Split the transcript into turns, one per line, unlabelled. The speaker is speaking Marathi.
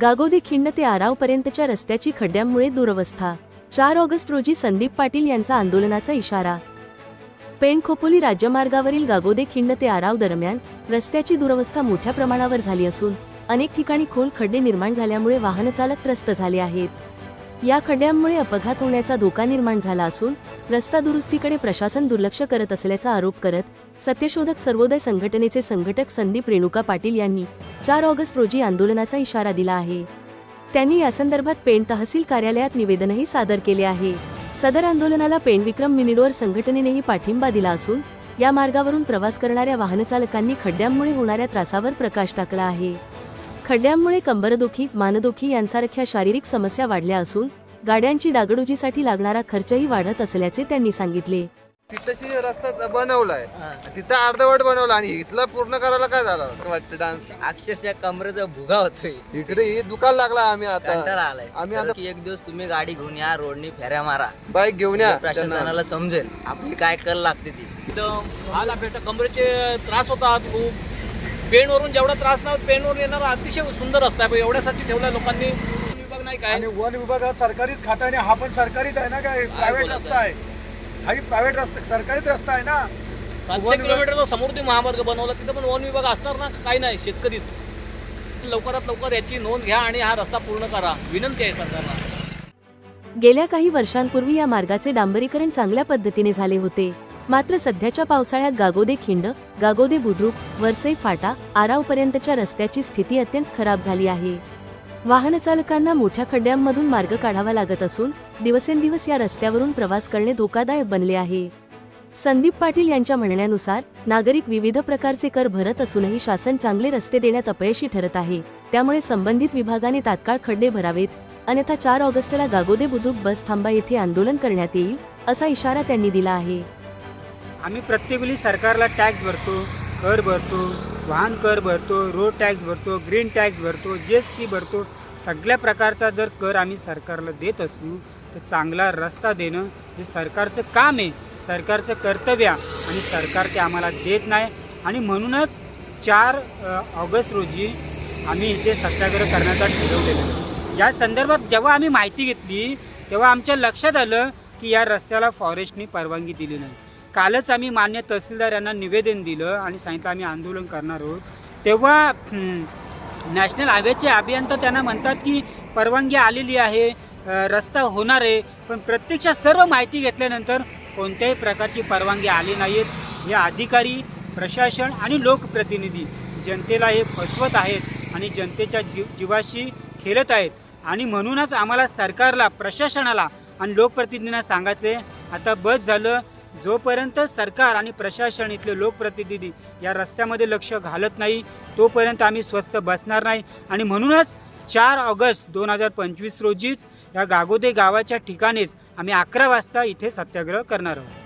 गागोदे खिंड ते आरावपर्यंतच्या रस्त्याची खड्ड्यांमुळे दुरवस्था. चार ऑगस्ट रोजी संदीप पाटील यांचा आंदोलनाचा इशारा. पेण खोपोली राज्यमार्गावरील गागोदे खिंड ते आराव दरम्यान रस्त्याची दुरवस्था मोठ्या प्रमाणावर झाली असून अनेक ठिकाणी खोल खड्डे निर्माण झाल्यामुळे वाहनचालक त्रस्त झाले आहेत. या खड्ड्यांमुळे अपघात होण्याचा धोका निर्माण झाला असून रस्ता दुरुस्तीकडे प्रशासन दुर्लक्ष करत असल्याचा आरोप करत सत्यशोधक सर्वोदय संघटनेचे संघटक संदीप रेणुका पाटील यांनी चार ऑगस्ट रोजी आंदोलनाचा इशारा दिला आहे. त्यांनी यासंदर्भात पेण तहसील कार्यालयात निवेदनही सादर केले आहे. सदर आंदोलनाला पेण विक्रम मिनिडोर संघटनेनेही पाठिंबा दिला असून या मार्गावरून प्रवास करणाऱ्या वाहनचालकांनी खड्ड्यांमुळे होणाऱ्या त्रासावर प्रकाश टाकला आहे. खड्ड्यांमुळे कंबरदुखी मानदुखी यांसारख्या शारीरिक समस्या वाढल्या असून गाड्यांची डागडुजीसाठी लागणारा खर्चही वाढत असल्याचे त्यांनी सांगितले.
तिथशी रस्ता बनवलाय. तिथं अर्धवट बनवला आणि इथला पूर्ण करायला काय झालं? वाटतं डान्स
अक्षरशः कमरेचा भुगा होतोय.
इकडे हे दुकान लागला आम्ही
कंटाळा
आता
आलाय.
आम्ही आता
की एक दिवस तुम्ही गाडी घेऊन या रोडनी फेऱ्या मारा.
बाईक घेऊन या.
प्रशासनाला समजेल. आपली काय कल लागते ती.
हाल अपेक्षा कमरेचे त्रास होतात खूप. पेनवरून जेवढा त्रास ना पेनवरून येणारा अतिशय सुंदर रस्ता आहे. पण एवढ्यासाठी ठेवला लोकांनी. विभाग नाही काय?
आणि वन विभागात सरकारीच खातं आणि हा पण सरकारीच आहे ना काय? प्रायव्हेट रस्ता आहे. हाही प्रायव्हेट रस्ता सरकारीच रस्ता आहे ना.
सातशे किलोमीटरचा समृद्धी महामार्ग बनवला तिथं पण वन विभाग असणार ना काही नाही शेतकरीच. लवकरात लवकर याची नोंद घ्या आणि हा रस्ता पूर्ण करा. विनंती आहे सरकारला.
गेल्या काही वर्षांपूर्वी या मार्गाचे डांबरीकरण चांगल्या पद्धतीने झाले होते. मात्र सध्याच्या पावसाळ्यात गागोदे खिंड गागोदे बुद्रुक वरसई फाटा आरावपर्यंतच्या रस्त्याची स्थिती अत्यंत खराब झाली आहे. वाहनचालकांना मोठ्या खड्ड्यांमधून मार्ग काढावा लागत असून दिवसेंदिवस या रस्त्यावरून प्रवास करणे धोकादायक बनले आहे. संदीप पाटील यांच्या म्हणण्यानुसार नागरिक विविध प्रकारचे कर भरत असूनही शासन चांगले रस्ते देण्यात अपयशी ठरत आहे. त्यामुळे संबंधित विभागाने तात्काळ खड्डे भरावेत. अन्यथा चार ऑगस्टला गागोदे बुद्रुक बस थांबा येथे आंदोलन करण्यात येईल असा इशारा त्यांनी दिला आहे.
आम्ही प्रत्येक वेळी सरकारला टॅक्स भरतो कर भरतो वाहन कर भरतो रोड टॅक्स भरतो ग्रीन टॅक्स भरतो जी एस टी भरतो सगळ्या प्रकारचा जर कर आम्ही सरकारला देत असू तर चांगला रस्ता देणं हे सरकारचं काम आहे. सरकारचं कर्तव्य आणि सरकार ते आम्हाला देत नाही. आणि म्हणूनच चार ऑगस्ट रोजी आम्ही इथे सत्याग्रह करण्याचा ठरवलेलं या संदर्भात जेव्हा आम्ही माहिती घेतली तेव्हा आमच्या लक्षात आलं की या रस्त्याला फॉरेस्टनी परवानगी दिली नाही. कालच आम्ही मान्य तहसीलदार यांना निवेदन दिलं आणि सांगितलं आम्ही आंदोलन करणार आहोत. तेव्हा नॅशनल हायवेचे अभियंता त्यांना म्हणतात की परवानगी आलेली आहे रस्ता होणार आहे पण प्रत्यक्षात सर्व माहिती घेतल्यानंतर कोणत्याही प्रकारची परवानगी आली नाहीत हे अधिकारी प्रशासन आणि लोकप्रतिनिधी जनतेला हे फसवत आहेत आणि जनतेच्या जीव जीवाशी खेळत आहेत. आणि म्हणूनच आम्हाला सरकारला प्रशासनाला आणि लोकप्रतिनिधींना सांगायचं आहे आता बस झालं जोपर्यंत सरकार आणि प्रशासन इथले लोकप्रतिनिधी या रस्त्यामध्ये लक्ष घालत नाही तोपर्यंत आम्ही स्वस्त बसणार नाही. आणि म्हणूनच चार ऑगस्ट दोन हजार पंचवीस रोजीच या गागोदे गावाच्या ठिकाणीच आम्ही अकरा वाजता इथे सत्याग्रह करणार आहोत.